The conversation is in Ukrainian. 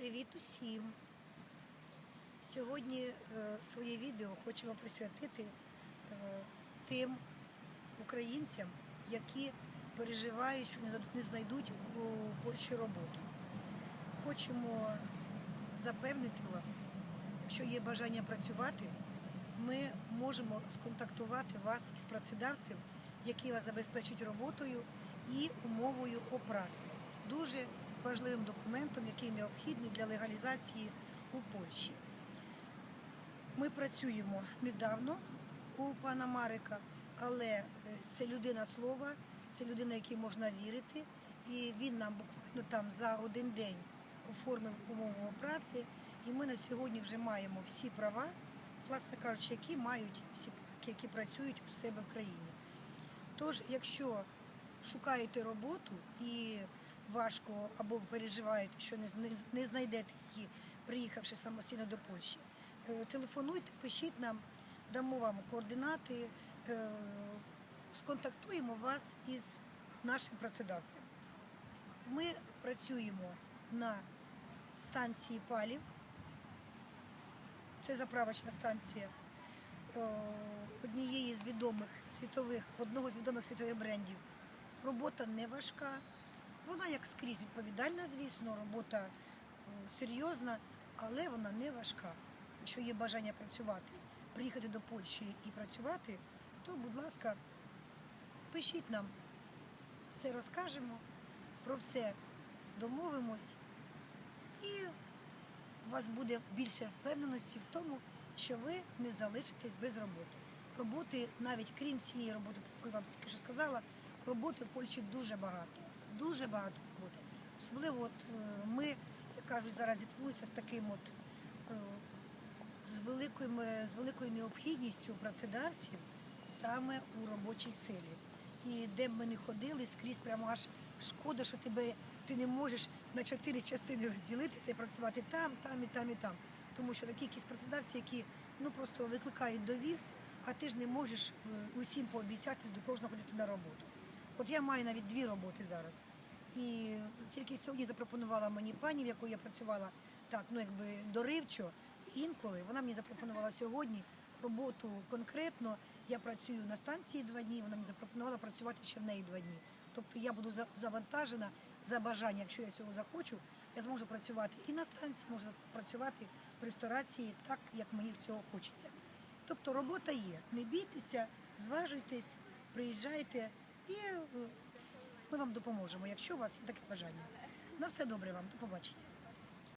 Привіт усім! Сьогодні е, своє відео хочемо присвятити е, тим українцям, які переживають, що не знайдуть у Польщі роботу. Хочемо запевнити вас, якщо є бажання працювати, ми можемо сконтактувати вас із працедавцем, який вас забезпечить роботою і умовою о праці. Дуже важливим документом, який необхідний для легалізації у Польщі. Ми працюємо недавно у пана Марика, але е, це людина слова, це людина, якій можна вірити. І він нам буквально там за один день оформив умову праці. І ми на сьогодні вже маємо всі права, власне кажучи, які мають всі які працюють у себе в країні. Тож, якщо шукаєте роботу і важко або переживаєте, що не, знайдете її, приїхавши самостійно до Польщі, е, телефонуйте, пишіть нам, дамо вам координати, е, сконтактуємо вас із нашим працедавцем. Ми працюємо на станції палів. Це заправочна станція е, однієї з відомих світових, одного з відомих світових брендів. Робота не важка. Вона як скрізь відповідальна, звісно, робота е, серйозна, але вона не важка. Якщо є бажання працювати, приїхати до Польщі і працювати, то, будь ласка, пишіть нам, все розкажемо, про все домовимось і у вас буде більше впевненості в тому, що ви не залишитесь без роботи. Роботи, навіть крім цієї роботи, яку я вам тільки що сказала, роботи в Польщі дуже багато. Дуже багато роботи. Особливо от е, ми, як кажуть, зараз зіткнулися з таким от е, з великою, з великою необхідністю працедавців саме у робочій силі. І де б ми не ходили, скрізь прямо аж шкода, що тебе ти не можеш на чотири частини розділитися і працювати там, там і там і там. Тому що такі якісь працедавці, які ну просто викликають довір, а ти ж не можеш е, усім пообіцяти до кожного ходити на роботу. От я маю навіть дві роботи зараз. І тільки сьогодні запропонувала мені пані, в яку я працювала так, ну якби доривчо. Інколи вона мені запропонувала сьогодні роботу конкретно. Я працюю на станції два дні, вона мені запропонувала працювати ще в неї два дні. Тобто я буду за- завантажена за бажання, якщо я цього захочу, я зможу працювати і на станції, можу працювати в ресторації так, як мені цього хочеться. Тобто робота є. Не бійтеся, зважуйтесь, приїжджайте і е, ми вам допоможемо, якщо у вас є таке бажання. На все добре вам, до побачення.